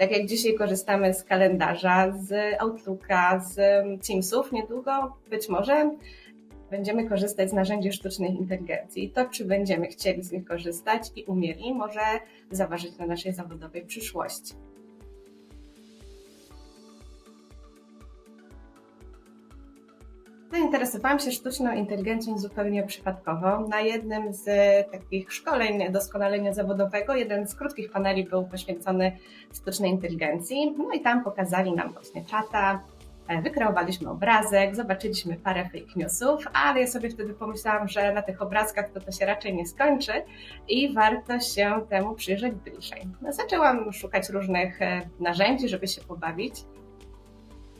Tak jak dzisiaj korzystamy z kalendarza, z Outlooka, z Teamsów, niedługo być może będziemy korzystać z narzędzi sztucznej inteligencji. To, czy będziemy chcieli z nich korzystać i umieli, może zaważyć na naszej zawodowej przyszłości. Zainteresowałam się sztuczną inteligencją zupełnie przypadkowo. Na jednym z takich szkoleń doskonalenia zawodowego, jeden z krótkich paneli był poświęcony sztucznej inteligencji. No i tam pokazali nam właśnie czata, e, wykreowaliśmy obrazek, zobaczyliśmy parę fake newsów, ale ja sobie wtedy pomyślałam, że na tych obrazkach to to się raczej nie skończy i warto się temu przyjrzeć bliżej. No, zaczęłam szukać różnych e, narzędzi, żeby się pobawić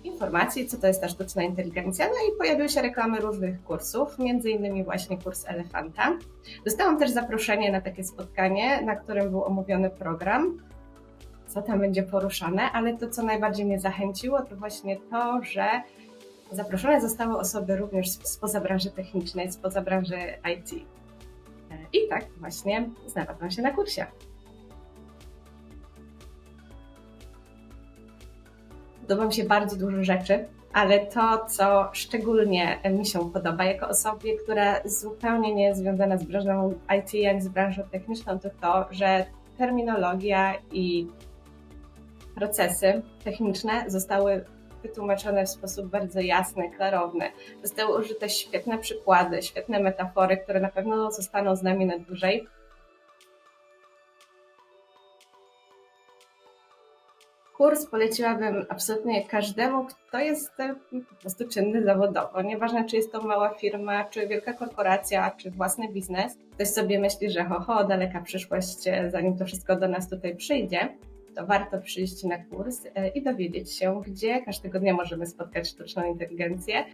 informacji, co to jest ta sztuczna inteligencja, no i pojawiły się reklamy różnych kursów, między innymi właśnie kurs Elefanta. Dostałam też zaproszenie na takie spotkanie, na którym był omówiony program, co tam będzie poruszane, ale to, co najbardziej mnie zachęciło, to właśnie to, że zaproszone zostały osoby również spoza branży technicznej, spoza branży IT. I tak właśnie znalazłam się na kursie. Podoba mi się bardzo dużo rzeczy, ale to, co szczególnie mi się podoba jako osobie, która zupełnie nie jest związana z branżą IT ani z branżą techniczną, to to, że terminologia i procesy techniczne zostały wytłumaczone w sposób bardzo jasny, klarowny. Zostały użyte świetne przykłady, świetne metafory, które na pewno zostaną z nami na dłużej. Kurs poleciłabym absolutnie każdemu, kto jest e, po prostu czynny zawodowo. Nieważne, czy jest to mała firma, czy wielka korporacja, czy własny biznes. Ktoś sobie myśli, że ho, ho, daleka przyszłość, e, zanim to wszystko do nas tutaj przyjdzie, to warto przyjść na kurs e, i dowiedzieć się, gdzie każdego dnia możemy spotkać sztuczną inteligencję.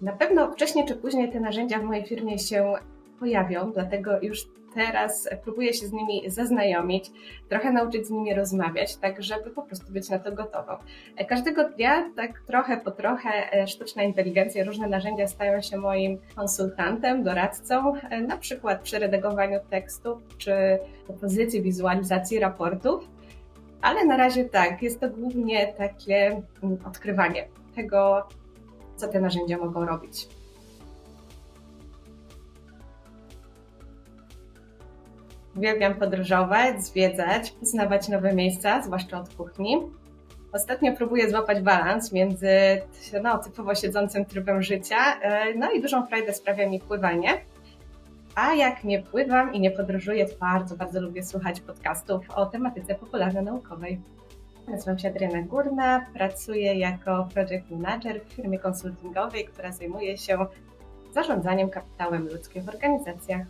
Na pewno wcześniej czy później te narzędzia w mojej firmie się pojawią, dlatego już teraz próbuję się z nimi zaznajomić, trochę nauczyć z nimi rozmawiać, tak żeby po prostu być na to gotową. Każdego dnia, tak trochę po trochę, e, sztuczna inteligencja, różne narzędzia stają się moim konsultantem, doradcą, e, na przykład przy redagowaniu tekstów czy propozycji wizualizacji raportów. Ale na razie tak, jest to głównie takie mm, odkrywanie tego, co te narzędzia mogą robić. Uwielbiam podróżować, zwiedzać, poznawać nowe miejsca, zwłaszcza od kuchni. Ostatnio próbuję złapać balans między no, typowo siedzącym trybem życia, e, no i dużą frajdę sprawia mi pływanie. A jak nie pływam i nie podróżuję, to bardzo, bardzo lubię słuchać podcastów o tematyce popularno-naukowej. Nazywam się Adriana Górna, pracuję jako project manager w firmie konsultingowej, która zajmuje się zarządzaniem kapitałem ludzkim w organizacjach.